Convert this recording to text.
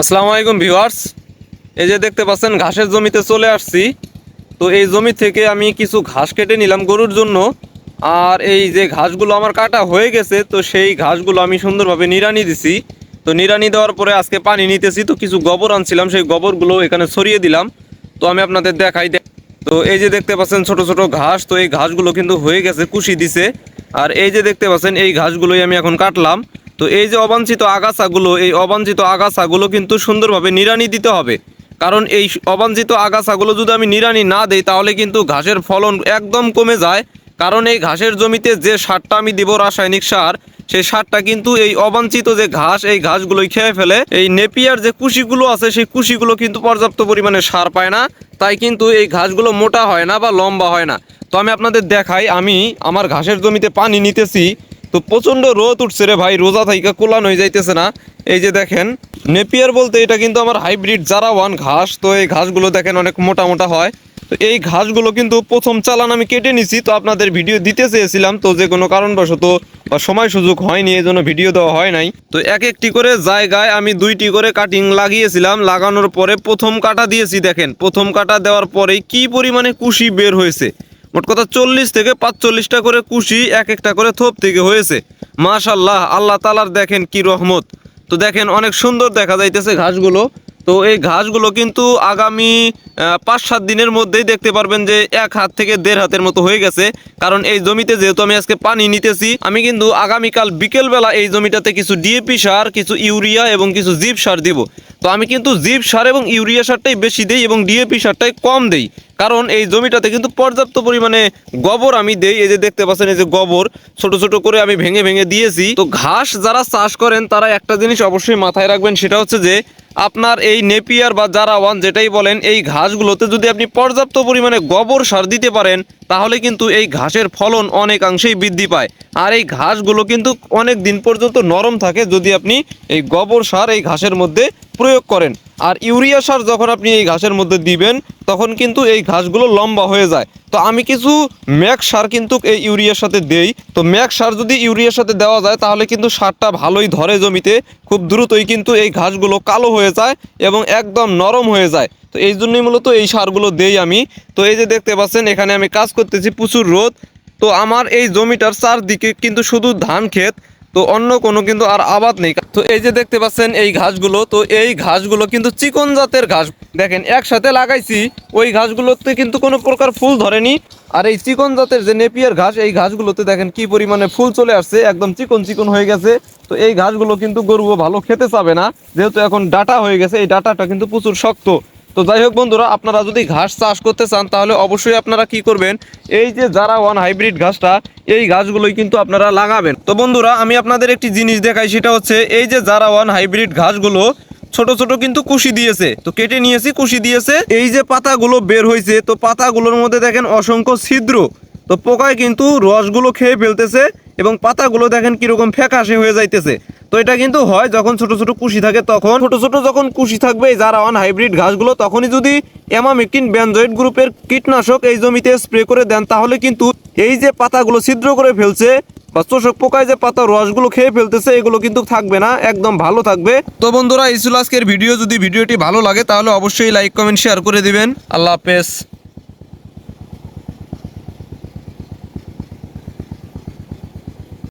আসসালামু আলাইকুম ভিউয়ার্স। এই যে দেখতে পাচ্ছেন, ঘাসের জমিতে চলে আসছি। তো এই জমি থেকে আমি কিছু ঘাস কেটে নিলাম গরুর জন্য। আর এই যে ঘাসগুলো আমার কাটা হয়ে গেছে, তো সেই ঘাসগুলো আমি সুন্দরভাবে নিড়ানি দিছি। তো নিড়ানি দেওয়ার পরে আজকে পানি নিতেছি, তো কিছু গোবর আনছিলাম, সেই গোবরগুলো এখানে ছড়িয়ে দিলাম। তো আমি আপনাদের দেখাই তো এই যে দেখতে পাচ্ছেন, ছোট ছোট ঘাস, তো এই ঘাসগুলো কিন্তু হয়ে গেছে, কুশি দিছে। আর এই যে দেখতে পাচ্ছেন, এই ঘাসগুলোই আমি এখন কাটলাম। তো এই যে অবাঞ্ছিত আগাছাগুলো, এই অবাঞ্ছিত আগাছাগুলো কিন্তু সুন্দরভাবে নিড়ানি দিতে হবে। কারণ এই অবাঞ্ছিত আগাছাগুলো যদি আমি নিড়ানি না দেই, তাহলে কিন্তু ঘাসের ফলন একদম কমে যায়। কারণ এই ঘাসের জমিতে যে সারটা আমি দিব, রাসায়নিক সার, সেই সারটা কিন্তু এই অবাঞ্ছিত যে ঘাস, এই ঘাসগুলোই খেয়ে ফেলে। এই নেপিয়ার যে কুশিগুলো আছে, সেই কুশিগুলো কিন্তু পর্যাপ্ত পরিমাণে সার পায় না। তাই কিন্তু এই ঘাসগুলো মোটা হয় না বা লম্বা হয় না। তো আমি আপনাদের দেখাই, আমি আমার ঘাসের জমিতে পানি নিতেছি। তো প্রচণ্ড রোদ উঠছে রে ভাই, রোজা থাইকা কোলান হয়ে যাইতেছে না। এই যে দেখেন, নেপিয়ার বলতে এটা কিন্তু আমার হাইব্রিড জারা ওয়ান ঘাস, তো এই ঘাসগুলো দেখেন অনেক মোটা মোটা হয়। তো এই ঘাসগুলো কিন্তু প্রথম চালান আমি কেটে নিছি, তো আপনাদের ভিডিও দিতে চেয়েছিলাম, তো যে কোনো কারণবশত বা সময় সুযোগ হয়নি, এই জন্য ভিডিও দেওয়া হয় নাই। তো এক একটি করে জায়গায় আমি দুইটি করে কাটিং লাগিয়েছিলাম, লাগানোর পরে প্রথম কাটা দিয়েছি, দেখেন। প্রথম কাটা দেওয়ার পরেই কি পরিমাণে কুশি বের হয়েছে। মোট কথা চল্লিশ থেকে পাঁচচল্লিশটা করে কুশি এক একটা করে থোপ থেকে হয়েছে। মাশাল্লাহ আল্লাহ তালার দেখেন কি রহমত। তো দেখেন অনেক সুন্দর দেখা যাইতেছে ঘাসগুলো। তো এই ঘাসগুলো কিন্তু আগামী পাঁচ সাত দিনের মধ্যেই দেখতে পারবেন যে এক হাত থেকে দেড় হাতের মতো হয়ে গেছে। কারণ এই জমিতে যেহেতু আমি আজকে পানি নিতেছি, আমি কিন্তু আগামীকাল বিকেলবেলা এই জমিটাতে কিছু ডিএপি সার, কিছু ইউরিয়া এবং কিছু জিপ সার দিব। তো আমি কিন্তু জিপ সার এবং ইউরিয়া সারটাই বেশি দেই এবং ডিএপি সারটাই কম দেই। কারণ এই জমিটাতে কিন্তু পর্যাপ্ত পরিমাণে গোবর আমি দেই। এই যে দেখতে পাচ্ছেন, এই যে গোবর ছোট ছোট করে আমি ভেঙে ভেঙে দিয়েছি। তো ঘাস যারা চাষ করেন, তারা একটা জিনিস অবশ্যই মাথায় রাখবেন, সেটা হচ্ছে যে আপনার এই নেপিয়ার বা যারা ওয়ান যেটাই বলেন, এই ঘাসগুলোতে যদি আপনি পর্যাপ্ত পরিমাণে গোবর সার দিতে পারেন, তাহলে কিন্তু এই ঘাসের ফলন অনেকাংশেই বৃদ্ধি পায়। আর এই ঘাসগুলো কিন্তু অনেক দিন পর্যন্ত নরম থাকে। যদি আপনি এই গোবর সার এই ঘাসের মধ্যে প্রয়োগ করেন। আর ইউরিয়া সার যখন আপনি এই ঘাসের মধ্যে দিবেন, তখন কিন্তু এই ঘাসগুলো লম্বা হয়ে যায়। তো আমি কিছু ম্যাক সার কিন্তু এই ইউরিয়ার সাথে দেই। তো ম্যাক সার যদি ইউরিয়ার সাথে দেওয়া যায়, তাহলে কিন্তু সারটা ভালোই ধরে জমিতে। খুব দ্রুতই কিন্তু এই ঘাসগুলো কালো হয়ে যায় এবং একদম নরম হয়ে যায়। তো এই জন্যই মূলত এই সারগুলো দেই আমি। তো এই যে দেখতে পাচ্ছেন, এখানে আমি কাজ করতেছি প্রচুর রোদ। তো আমার এই জমিটার চারদিকে কিন্তু শুধু ধান ক্ষেত। তো অন্য কোনো কিন্তু আর আবাদ নেই। তো এই যে দেখতে পাচ্ছেন এই ঘাসগুলো, তো এই ঘাসগুলো কিন্তু চিকন জাতের ঘাস। দেখেন, একসাথে লাগাইছি, ওই ঘাসগুলোতে কিন্তু কোনো প্রকার ফুল ধরেনি। আর এই চিকন জাতের যে নেপিয়ার ঘাস, এই ঘাসগুলোতে দেখেন কি পরিমাণে ফুল চলে আসছে, একদম চিকন চিকন হয়ে গেছে। তো এই ঘাসগুলো কিন্তু গরুও ভালো খেতে চাবে না, যেহেতু এখন ডাটা হয়ে গেছে, এই ডাটাটা কিন্তু প্রচুর শক্ত। তো যাই হোক বন্ধুরা, আপনারা যদি ঘাস চাষ করতে চান, তাহলে অবশ্যই আপনারা কি করবেন? এই যে যারা ওয়ান হাইব্রিড ঘাসটা, এই ঘাসগুলোই কিন্তু আপনারা লাগাবেন। তো বন্ধুরা, আমি আপনাদের একটি জিনিস দেখাই, সেটা হচ্ছে এই যে যারা ওয়ান হাইব্রিড ঘাসগুলো, ছোট ছোট কিন্তু কুশি দিয়েছে। তো কেটে নিয়েছি, কুশি দিয়েছে। এই যে পাতাগুলো বের হয়েছে, তো পাতাগুলোর মধ্যে দেখেন অসংখ্য ছিদ্র। তো পোকায় কিন্তু রসগুলো খেয়ে ফেলতেছে এবং পাতাগুলো দেখেন কীরকম ফ্যাকাশে হয়ে যাইতেছে। তো এটা কিন্তু হয় যখন ছোট ছোট কুশি থাকে তখন। ছোট ছোট যখন কুশি থাকবে, এই যারা অন হাইব্রিড ঘাসগুলো, তখনই যদি এমামেকটিন ব্যানজয়েড গ্রুপের কীটনাশক এই জমিতে স্প্রে করে দেন, তাহলে কিন্তু এই যে পাতাগুলো ছিদ্র করে ফেলছে বা চোষক পোকায় যে পাতার রসগুলো খেয়ে ফেলতেছে, এগুলো কিন্তু থাকবে না, একদম ভালো থাকবে। তো বন্ধুরা, এই ছিল আজকের ভিডিও। যদি ভিডিওটি ভালো লাগে, তাহলে অবশ্যই লাইক কমেন্ট শেয়ার করে দিবেন। আল্লাহ হাফেজ।